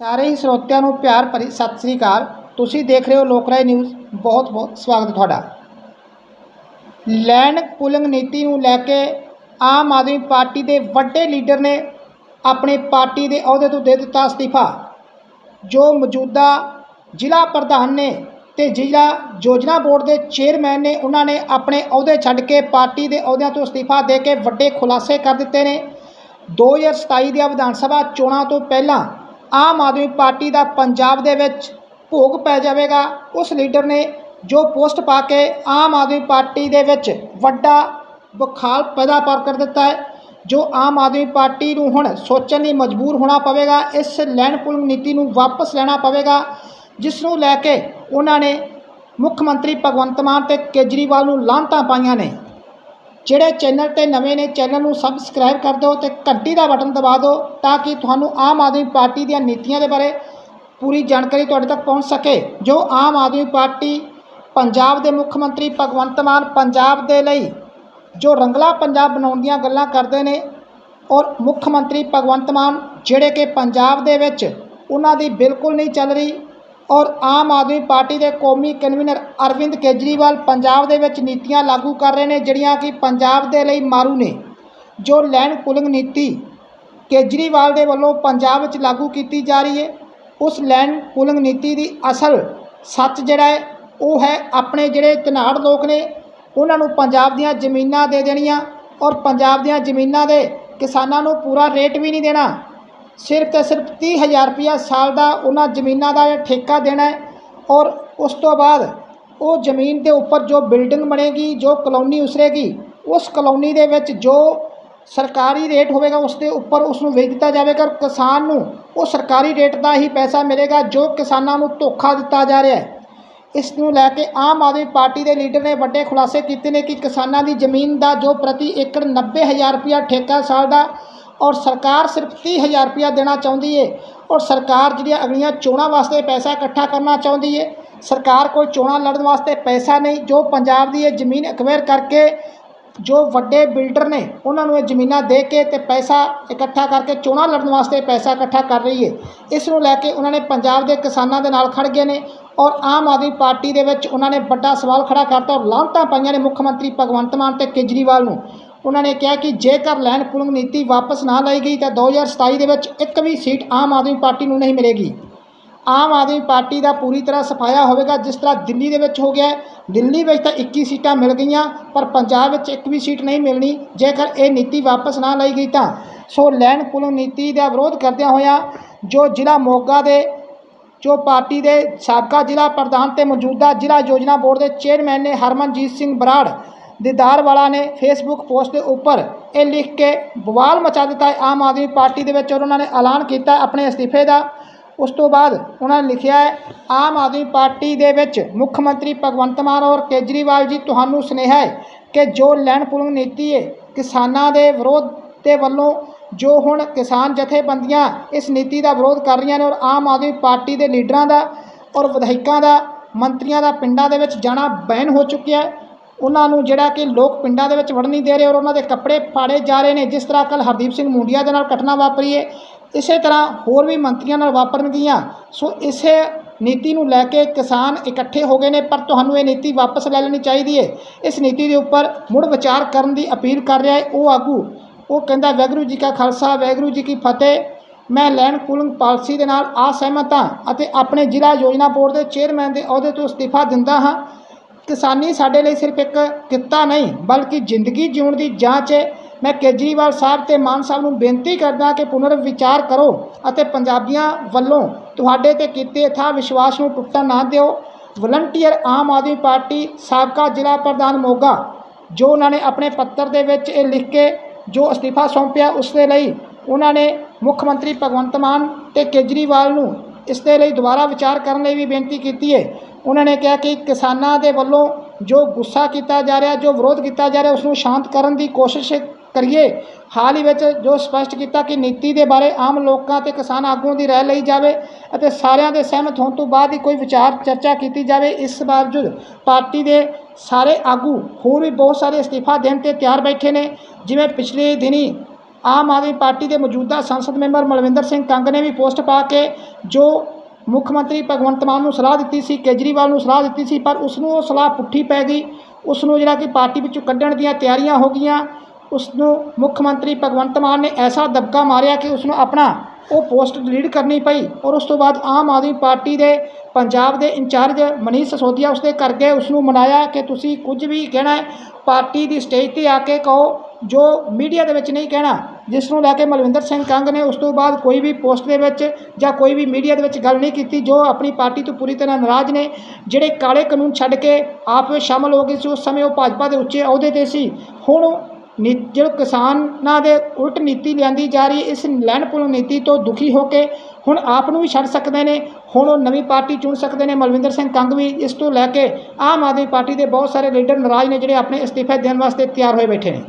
ਸਾਰੇ ਹੀ ਸਰੋਤਿਆਂ ਨੂੰ ਪਿਆਰ ਭਰੀ ਸਤਿ ਸ੍ਰੀ ਅਕਾਲ। ਤੁਸੀਂ ਦੇਖ ਰਹੇ ਹੋ ਲੋਕਰਾਏ ਨਿਊਜ਼। ਬਹੁਤ ਬਹੁਤ ਸਵਾਗਤ ਤੁਹਾਡਾ। ਲੈਂਡ ਪੁਲਿੰਗ ਨੀਤੀ ਨੂੰ ਲੈ ਕੇ ਆਮ ਆਦਮੀ ਪਾਰਟੀ ਦੇ ਵੱਡੇ ਲੀਡਰ ਨੇ ਆਪਣੇ ਪਾਰਟੀ ਦੇ ਅਹੁਦੇ ਤੋਂ ਦੇ ਦਿੱਤਾ ਅਸਤੀਫਾ। ਜੋ ਮੌਜੂਦਾ ਜ਼ਿਲ੍ਹਾ ਪ੍ਰਧਾਨ ਨੇ ਤੇ ਜ਼ਿਲ੍ਹਾ ਯੋਜਨਾ ਬੋਰਡ ਦੇ ਚੇਅਰਮੈਨ ਨੇ, ਉਹਨਾਂ ਨੇ ਆਪਣੇ ਅਹੁਦੇ ਛੱਡ ਕੇ ਪਾਰਟੀ ਦੇ ਅਹੁਦਿਆਂ ਤੋਂ ਅਸਤੀਫਾ ਦੇ ਕੇ ਵੱਡੇ ਖੁਲਾਸੇ ਕਰ ਦਿੱਤੇ ਨੇ। 2027 ਦੀਆਂ ਵਿਧਾਨ ਸਭਾ ਚੋਣਾਂ ਤੋਂ ਪਹਿਲਾਂ ਆਮ ਆਦਮੀ ਪਾਰਟੀ ਦਾ ਪੰਜਾਬ ਦੇ ਵਿੱਚ ਭੋਗ ਪੈ ਜਾਵੇਗਾ। ਉਸ ਲੀਡਰ ਨੇ ਜੋ ਪੋਸਟ ਪਾ ਕੇ ਆਮ ਆਦਮੀ ਪਾਰਟੀ ਦੇ ਵਿੱਚ ਵੱਡਾ ਬੁਖਾਲ ਪੈਦਾ ਪਰ ਕਰ ਦਿੱਤਾ ਹੈ, ਜੋ ਆਮ ਆਦਮੀ ਪਾਰਟੀ ਨੂੰ ਹੁਣ ਸੋਚਣ ਲਈ ਮਜਬੂਰ ਹੋਣਾ ਪਵੇਗਾ, ਇਸ ਲੈਂਡ ਪੂਲਿੰਗ ਨੀਤੀ ਨੂੰ ਵਾਪਸ ਲੈਣਾ ਪਵੇਗਾ, ਜਿਸ ਨੂੰ ਲੈ ਕੇ ਉਹਨਾਂ ਨੇ ਮੁੱਖ ਮੰਤਰੀ ਭਗਵੰਤ ਮਾਨ ਤੇ ਕੇਜਰੀਵਾਲ ਨੂੰ ਲਾਂਤਾਂ ਪਾਈਆਂ ਨੇ। ਜਿਹੜੇ ਚੈਨਲ ਤੇ ਨਵੇਂ ਨੇ, ਚੈਨਲ ਨੂੰ ਸਬਸਕ੍ਰਾਈਬ ਕਰ ਦਿਓ ਤੇ ਘੰਟੀ ਦਾ ਬਟਨ ਦਬਾ ਦਿਓ ਤਾਂ ਕਿ ਤੁਹਾਨੂੰ ਆਮ ਆਦਮੀ ਪਾਰਟੀ ਦੀਆਂ ਨੀਤੀਆਂ ਦੇ ਬਾਰੇ ਪੂਰੀ ਜਾਣਕਾਰੀ ਤੁਹਾਡੇ ਤੱਕ ਪਹੁੰਚ ਸਕੇ। ਜੋ ਆਮ ਆਦਮੀ ਪਾਰਟੀ ਪੰਜਾਬ ਦੇ ਮੁੱਖ ਮੰਤਰੀ ਭਗਵੰਤ ਮਾਨ ਪੰਜਾਬ ਦੇ ਲਈ ਜੋ ਰੰਗਲਾ ਪੰਜਾਬ ਬਣਾਉਣ ਦੀਆਂ ਗੱਲਾਂ ਕਰਦੇ ਨੇ ਔਰ ਮੁੱਖ ਮੰਤਰੀ ਭਗਵੰਤ ਮਾਨ ਜਿਹੜੇ ਕਿ ਪੰਜਾਬ ਦੇ ਵਿੱਚ ਉਹਨਾਂ ਦੀ ਬਿਲਕੁਲ ਨਹੀਂ ਚੱਲ ਰਹੀ ਔਰ ਆਮ ਆਦਮੀ ਪਾਰਟੀ ਦੇ ਕੌਮੀ ਕਨਵੀਨਰ ਅਰਵਿੰਦ ਕੇਜਰੀਵਾਲ ਪੰਜਾਬ ਦੇ ਵਿੱਚ ਨੀਤੀਆਂ ਲਾਗੂ ਕਰ ਰਹੇ ਨੇ, ਜਿਹੜੀਆਂ ਕਿ ਪੰਜਾਬ ਦੇ ਲਈ ਮਾਰੂ ਨੇ। ਜੋ ਲੈਂਡ ਪੂਲਿੰਗ ਨੀਤੀ ਕੇਜਰੀਵਾਲ ਦੇ ਵੱਲੋਂ ਪੰਜਾਬ ਵਿੱਚ ਲਾਗੂ ਕੀਤੀ ਜਾ ਰਹੀ ਹੈ, ਉਸ ਲੈਂਡ ਪੂਲਿੰਗ ਨੀਤੀ ਦੀ ਅਸਲ ਸੱਚ ਜਿਹੜਾ ਹੈ, ਉਹ ਹੈ ਆਪਣੇ ਜਿਹੜੇ ਧਨਾੜ ਲੋਕ ਨੇ, ਉਹਨਾਂ ਨੂੰ ਪੰਜਾਬ ਦੀਆਂ ਜ਼ਮੀਨਾਂ ਦੇ ਦੇਣੀਆਂ ਔਰ ਪੰਜਾਬ ਦੀਆਂ ਜ਼ਮੀਨਾਂ ਦੇ ਕਿਸਾਨਾਂ ਨੂੰ ਪੂਰਾ ਰੇਟ ਵੀ ਨਹੀਂ ਦੇਣਾ। ਸਿਰਫ ਤੇ ਸਿਰਫ ਤੀਹ ਹਜ਼ਾਰ ਰੁਪਇਆ ਸਾਲ ਦਾ ਉਹਨਾਂ ਜ਼ਮੀਨਾਂ ਦਾ ਠੇਕਾ ਦੇਣਾ ਔਰ ਉਸ ਤੋਂ ਬਾਅਦ ਉਹ ਜ਼ਮੀਨ ਦੇ ਉੱਪਰ ਜੋ ਬਿਲਡਿੰਗ ਬਣੇਗੀ, ਜੋ ਕਲੋਨੀ ਉਸਰੇਗੀ, ਉਸ ਕਲੋਨੀ ਦੇ ਵਿੱਚ ਜੋ ਸਰਕਾਰੀ ਰੇਟ ਹੋਵੇਗਾ ਉਸ ਦੇ ਉੱਪਰ ਉਸ ਨੂੰ ਵੇਚ ਦਿੱਤਾ ਜਾਵੇਗਾ ਔਰ ਕਿਸਾਨ ਨੂੰ ਉਹ ਸਰਕਾਰੀ ਰੇਟ ਦਾ ਹੀ ਪੈਸਾ ਮਿਲੇਗਾ ਜੋ ਕਿਸਾਨਾਂ ਨੂੰ ਧੋਖਾ ਦਿੱਤਾ ਜਾ ਰਿਹਾ ਹੈ। ਇਸ ਨੂੰ ਲੈ ਕੇ ਆਮ ਆਦਮੀ ਪਾਰਟੀ ਦੇ ਲੀਡਰ ਨੇ ਵੱਡੇ ਖੁਲਾਸੇ ਕੀਤੇ ਨੇ ਕਿ ਕਿਸਾਨਾਂ ਦੀ ਜ਼ਮੀਨ ਦਾ ਜੋ ਪ੍ਰਤੀ ਏਕੜ 90000 ਰੁਪਇਆ ਠੇਕਾ ਸਾਲ ਦਾ ਔਰ ਸਰਕਾਰ ਸਿਰਫ 30000 ਰੁਪਇਆ ਦੇਣਾ ਚਾਹੁੰਦੀ ਹੈ ਔਰ ਸਰਕਾਰ ਜਿਹੜੀਆਂ ਅਗਲੀਆਂ ਚੋਣਾਂ ਵਾਸਤੇ ਪੈਸਾ ਇਕੱਠਾ ਕਰਨਾ ਚਾਹੁੰਦੀ ਹੈ ਸਰਕਾਰ ਕੋਈ ਚੋਣਾਂ ਲੜਨ ਵਾਸਤੇ ਪੈਸਾ ਨਹੀਂ, ਜੋ ਪੰਜਾਬ ਦੀ ਇਹ ਜ਼ਮੀਨ ਐਕਵਾਇਰ ਕਰਕੇ ਜੋ ਵੱਡੇ ਬਿਲਡਰ ਨੇ, ਉਹਨਾਂ ਨੂੰ ਇਹ ਜ਼ਮੀਨਾਂ ਦੇ ਕੇ ਤੇ ਪੈਸਾ ਇਕੱਠਾ ਕਰਕੇ ਚੋਣਾਂ ਲੜਨ ਵਾਸਤੇ ਪੈਸਾ ਇਕੱਠਾ ਕਰ ਰਹੀ ਹੈ ਇਸ ਨੂੰ ਲੈ ਕੇ ਉਹਨਾਂ ਨੇ ਪੰਜਾਬ ਦੇ ਕਿਸਾਨਾਂ ਦੇ ਨਾਲ ਖੜ ਗਏ ਨੇ ਔਰ ਆਮ ਆਦਮੀ ਪਾਰਟੀ ਦੇ ਵਿੱਚ ਉਹਨਾਂ ਨੇ ਵੱਡਾ ਸਵਾਲ ਖੜਾ ਕਰਤਾ ਔਰ ਲਾਂਤਾਂ ਪਾਈਆਂ ਨੇ ਮੁੱਖ ਮੰਤਰੀ ਭਗਵੰਤ ਮਾਨ ਤੇ ਕੇਜਰੀਵਾਲ ਨੂੰ। ਉਹਨਾਂ ਨੇ ਕਿਹਾ ਕਿ ਜੇਕਰ ਲੈਂਡ ਪੁਲਿੰਗ ਨੀਤੀ ਵਾਪਸ ਨਾ ਲਈ ਗਈ ਤਾਂ 2027 ਦੇ ਵਿੱਚ ਇੱਕ ਵੀ ਸੀਟ ਆਮ ਆਦਮੀ ਪਾਰਟੀ ਨੂੰ ਨਹੀਂ ਮਿਲੇਗੀ। ਆਮ ਆਦਮੀ ਪਾਰਟੀ ਦਾ ਪੂਰੀ ਤਰ੍ਹਾਂ ਸਫਾਇਆ ਹੋਵੇਗਾ, ਜਿਸ ਤਰ੍ਹਾਂ ਦਿੱਲੀ ਦੇ ਵਿੱਚ ਹੋ ਗਿਆ ਦਿੱਲੀ ਵਿੱਚ ਤਾਂ 21 ਸੀਟਾਂ ਮਿਲ ਗਈਆਂ, ਪਰ ਪੰਜਾਬ ਵਿੱਚ ਇੱਕ ਵੀ ਸੀਟ ਨਹੀਂ ਮਿਲਣੀ। ਜੇਕਰ ਇਹ ਨੀਤੀ ਵਾਪਸ ਨਾ ਲਈ ਗਈ ਤਾਂ, ਸੋ ਲੈਂਡ ਪੁਲਿੰਗ ਨੀਤੀ ਦਾ ਵਿਰੋਧ ਕਰਦਿਆਂ ਹੋਇਆਂ, ਜੋ ਜ਼ਿਲ੍ਹਾ ਮੋਗਾ ਦੇ, ਜੋ ਪਾਰਟੀ ਦੇ ਸਾਬਕਾ ਜ਼ਿਲ੍ਹਾ ਪ੍ਰਧਾਨ ਤੇ ਮੌਜੂਦਾ ਜ਼ਿਲ੍ਹਾ ਯੋਜਨਾ ਬੋਰਡ ਦੇ ਚੇਅਰਮੈਨ ਨੇ ਹਰਮਨਜੀਤ ਸਿੰਘ ਬਰਾੜ ਦੀਦਾਰ ਵਾਲਾ ਨੇ ਫੇਸਬੁੱਕ ਪੋਸਟ ਦੇ ਉੱਪਰ ਇਹ ਲਿਖ ਕੇ ਬਵਾਲ ਮਚਾ ਦਿੱਤਾ ਆਮ ਆਦਮੀ ਪਾਰਟੀ ਦੇ ਵਿੱਚ ਔਰ ਉਹਨਾਂ ਨੇ ਐਲਾਨ ਕੀਤਾ ਆਪਣੇ ਅਸਤੀਫੇ ਦਾ। ਉਸ ਤੋਂ ਬਾਅਦ ਉਹਨਾਂ ਨੇ ਲਿਖਿਆ ਹੈ, ਆਮ ਆਦਮੀ ਪਾਰਟੀ ਦੇ ਵਿੱਚ ਮੁੱਖ ਮੰਤਰੀ ਭਗਵੰਤ ਮਾਨ ਔਰ ਕੇਜਰੀਵਾਲ ਜੀ, ਤੁਹਾਨੂੰ ਸੁਨੇਹਾ ਹੈ ਕਿ ਜੋ ਲੈਣ ਪੂਲਿੰਗ ਨੀਤੀ ਹੈ, ਕਿਸਾਨਾਂ ਦੇ ਵਿਰੋਧ ਦੇ ਵੱਲੋਂ ਜੋ ਹੁਣ ਕਿਸਾਨ ਜਥੇਬੰਦੀਆਂ ਇਸ ਨੀਤੀ ਦਾ ਵਿਰੋਧ ਕਰ ਰਹੀਆਂ ਨੇ ਔਰ ਆਮ ਆਦਮੀ ਪਾਰਟੀ ਦੇ ਲੀਡਰਾਂ ਦਾ ਔਰ ਵਿਧਾਇਕਾਂ ਦਾ, ਮੰਤਰੀਆਂ ਦਾ ਪਿੰਡਾਂ ਦੇ ਵਿੱਚ ਜਾਣਾ ਬੈਨ ਹੋ ਚੁੱਕਿਆ ਹੈ। ਉਹਨਾਂ ਨੂੰ ਜਿਹੜਾ ਕਿ ਲੋਕ ਪਿੰਡਾਂ ਦੇ ਵਿੱਚ ਵੜਨ ਨਹੀਂ ਦੇ ਰਹੇ ਔਰ ਉਹਨਾਂ ਦੇ ਕੱਪੜੇ ਪਾੜੇ ਜਾ ਰਹੇ ਨੇ, ਜਿਸ ਤਰ੍ਹਾਂ ਕੱਲ ਹਰਦੀਪ ਸਿੰਘ ਮੁੰਡੀਆ ਦੇ ਨਾਲ ਘਟਨਾ ਵਾਪਰੀ ਹੈ। ਇਸੇ ਤਰ੍ਹਾਂ ਹੋਰ ਵੀ ਮੰਤਰੀਆਂ ਨਾਲ ਵਾਪਰਨਗੀਆਂ। ਸੋ ਇਸੇ ਨੀਤੀ ਨੂੰ ਲੈ ਕੇ ਕਿਸਾਨ ਇਕੱਠੇ ਹੋ ਗਏ ਨੇ, ਪਰ ਤੁਹਾਨੂੰ ਇਹ ਨੀਤੀ ਵਾਪਸ ਲੈ ਲੈਣੀ ਚਾਹੀਦੀ ਹੈ। ਇਸ ਨੀਤੀ ਦੇ ਉੱਪਰ ਮੁੜ ਵਿਚਾਰ ਕਰਨ ਦੀ ਅਪੀਲ ਕਰ ਰਿਹਾ ਹੈ। ਉਹ ਆਗੂ, ਉਹ ਕਹਿੰਦਾ, ਵਾਹਿਗੁਰੂ ਜੀ ਕਾ ਖਾਲਸਾ, ਵਾਹਿਗੁਰੂ ਜੀ ਕੀ ਫਤਿਹ। ਮੈਂ ਲੈਂਡ ਪੂਲਿੰਗ ਪਾਲਿਸੀ ਦੇ ਨਾਲ ਅਸਹਿਮਤ ਹਾਂ ਅਤੇ ਆਪਣੇ ਜ਼ਿਲ੍ਹਾ ਯੋਜਨਾ ਬੋਰਡ ਦੇ ਚੇਅਰਮੈਨ ਦੇ ਅਹੁਦੇ ਤੋਂ ਅਸਤੀਫਾ ਦਿੰਦਾ ਹਾਂ। ਕਿਸਾਨੀ ਸਾਡੇ ਲਈ ਸਿਰਫ ਇੱਕ ਕਿੱਤਾ ਨਹੀਂ, ਬਲਕਿ ਜ਼ਿੰਦਗੀ ਜਿਉਣ ਦੀ ਜਾਂਚ ਹੈ। ਮੈਂ ਕੇਜਰੀਵਾਲ ਸਾਹਿਬ ਤੇ ਮਾਨ ਸਾਹਿਬ ਨੂੰ ਬੇਨਤੀ ਕਰਦਾ ਕਿ ਪੁਨਰ ਵਿਚਾਰ ਕਰੋ ਅਤੇ ਪੰਜਾਬੀਆਂ ਵੱਲੋਂ ਤੁਹਾਡੇ ਤੇ ਕੀਤੇ ਅਥਾਹ ਵਿਸ਼ਵਾਸ ਨੂੰ ਟੁੱਟਣ ਨਾ ਦਿਓ। ਵਲੰਟੀਅਰ ਆਮ ਆਦਮੀ ਪਾਰਟੀ, ਸਾਬਕਾ ਜ਼ਿਲ੍ਹਾ ਪ੍ਰਧਾਨ ਮੋਗਾ, ਜੋ ਉਹਨਾਂ ਨੇ ਆਪਣੇ ਪੱਤਰ ਦੇ ਵਿੱਚ ਇਹ ਲਿਖ ਕੇ ਜੋ ਅਸਤੀਫਾ ਸੌਂਪਿਆ, ਉਸ ਦੇ ਲਈ ਉਹਨਾਂ ਨੇ ਮੁੱਖ ਮੰਤਰੀ ਭਗਵੰਤ ਮਾਨ ਤੇ ਕੇਜਰੀਵਾਲ ਨੂੰ ਇਸ ਦੇ ਲਈ ਦੁਬਾਰਾ ਵਿਚਾਰ ਕਰਨ ਲਈ ਵੀ ਬੇਨਤੀ ਕੀਤੀ ਹੈ। ਉਹਨਾਂ ਨੇ ਕਿਹਾ ਕਿ ਕਿਸਾਨਾਂ ਦੇ ਵੱਲੋਂ ਜੋ ਗੁੱਸਾ ਕੀਤਾ ਜਾ ਰਿਹਾ, ਜੋ ਵਿਰੋਧ ਕੀਤਾ ਜਾ ਰਿਹਾ ਉਸ ਨੂੰ ਸ਼ਾਂਤ ਕਰਨ ਦੀ ਕੋਸ਼ਿਸ਼ ਕਰੀਏ। ਹਾਲ ਹੀ ਵਿੱਚ ਜੋ ਸਪਸ਼ਟ ਕੀਤਾ ਕਿ ਨੀਤੀ ਦੇ ਬਾਰੇ ਆਮ ਲੋਕਾਂ ਤੇ ਕਿਸਾਨ ਆਗੂਆਂ ਦੀ ਰਾਏ ਲਈ ਜਾਵੇ ਅਤੇ ਸਾਰਿਆਂ ਦੇ ਸਹਿਮਤ ਹੋਣ ਤੋਂ ਬਾਅਦ ਹੀ ਕੋਈ ਵਿਚਾਰ ਚਰਚਾ ਕੀਤੀ ਜਾਵੇ, ਇਸ ਬਾਵਜੂਦ ਪਾਰਟੀ ਦੇ ਸਾਰੇ ਆਗੂ ਹੋਰ ਵੀ ਬਹੁਤ ਸਾਰੇ ਅਸਤੀਫਾ ਦੇਣ ਤੇ ਤਿਆਰ ਬੈਠੇ ਨੇ, ਜਿਵੇਂ ਪਿਛਲੇ ਦਿਨੀ ਆਮ ਆਦਮੀ ਪਾਰਟੀ ਦੇ ਮੌਜੂਦਾ ਸੰਸਦ ਮੈਂਬਰ ਮਲਵਿੰਦਰ ਸਿੰਘ ਕੰਗ ਨੇ ਵੀ ਪੋਸਟ ਪਾ ਕੇ ਜੋ ਮੁੱਖ ਮੰਤਰੀ ਭਗਵੰਤ ਮਾਨ ਨੂੰ ਸਲਾਹ ਦਿੱਤੀ ਸੀ, ਕੇਜਰੀਵਾਲ ਨੂੰ ਸਲਾਹ ਦਿੱਤੀ ਸੀ, ਪਰ ਉਸ ਨੂੰ ਉਹ ਸਲਾਹ ਪੁੱਠੀ ਪੈ ਗਈ। ਉਸ ਨੂੰ ਜਿਹੜਾ ਕਿ ਪਾਰਟੀ ਵਿੱਚੋਂ ਕੱਢਣ ਦੀਆਂ ਤਿਆਰੀਆਂ ਹੋ ਗਈਆਂ। ਉਸ ਨੂੰ ਮੁੱਖ ਮੰਤਰੀ ਭਗਵੰਤ ਮਾਨ ਨੇ ਐਸਾ ਦਬਕਾ ਮਾਰਿਆ ਕਿ ਉਸ ਨੂੰ ਆਪਣਾ ਉਹ ਪੋਸਟ ਡਿਲੀਟ ਕਰਨੀ ਪਈ। ਔਰ ਉਸ ਤੋਂ ਬਾਅਦ ਆਮ ਆਦਮੀ ਪਾਰਟੀ ਦੇ ਪੰਜਾਬ ਦੇ ਇੰਚਾਰਜ ਮਨੀਸ਼ ਸਸੋਦੀਆ ਉਸਦੇ ਘਰ ਗਏ। ਉਸ ਨੂੰ ਮਨਾਇਆ ਕਿ ਤੁਸੀਂ ਕੁਝ ਵੀ ਕਹਿਣਾ ਪਾਰਟੀ ਦੀ ਸਟੇਜ ਤੇ ਆ ਕੇ ਕਹੋ। ਜੋ ਮੀਡੀਆ ਦੇ ਵਿੱਚ ਨਹੀਂ ਕਹਿਣਾ ਜਿਸ ਨੂੰ ਲੈ ਕੇ ਮਲਵਿੰਦਰ ਸਿੰਘ ਕੰਗ ਨੇ ਉਸ ਤੋਂ ਬਾਅਦ ਕੋਈ ਵੀ ਪੋਸਟ ਦੇ ਵਿੱਚ ਜਾਂ ਕੋਈ ਵੀ ਮੀਡੀਆ ਦੇ ਵਿੱਚ ਗੱਲ ਨਹੀਂ ਕੀਤੀ, ਜੋ ਆਪਣੀ ਪਾਰਟੀ ਤੋਂ ਪੂਰੀ ਤਰ੍ਹਾਂ ਨਾਰਾਜ਼ ਨੇ, ਜਿਹੜੇ ਕਾਲੇ ਕਾਨੂੰਨ ਛੱਡ ਕੇ ਆਪ ਵਿੱਚ ਸ਼ਾਮਲ ਹੋ ਗਏ ਸੀ, ਉਸ ਸਮੇਂ ਉਹ ਭਾਜਪਾ ਦੇ ਉੱਚੇ ਅਹੁਦੇ ਤੇ ਸੀ। ਹੁਣ ਨੀ ਜੋ ਕਿਸਾਨਾਂ ਦੇ ਉਲਟ ਨੀਤੀ ਲਿਆਂਦੀ ਜਾ ਰਹੀ, ਇਸ ਲੈਣ ਪੁਲ ਨੀਤੀ ਤੋਂ ਦੁਖੀ ਹੋ ਕੇ ਹੁਣ ਆਪ ਨੂੰ ਵੀ ਛੱਡ ਸਕਦੇ ਨੇ, ਹੁਣ ਉਹ ਨਵੀਂ ਪਾਰਟੀ ਚੁਣ ਸਕਦੇ ਨੇ। ਮਲਵਿੰਦਰ ਸਿੰਘ ਕੰਗ ਵੀ ਇਸ ਤੋਂ ਲੈ ਕੇ ਆਮ ਆਦਮੀ ਪਾਰਟੀ ਦੇ ਬਹੁਤ ਸਾਰੇ ਲੀਡਰ ਨਾਰਾਜ਼ ਨੇ, ਜਿਹੜੇ ਆਪਣੇ ਅਸਤੀਫੇ ਦੇਣ ਵਾਸਤੇ ਤਿਆਰ ਹੋਏ ਬੈਠੇ ਨੇ।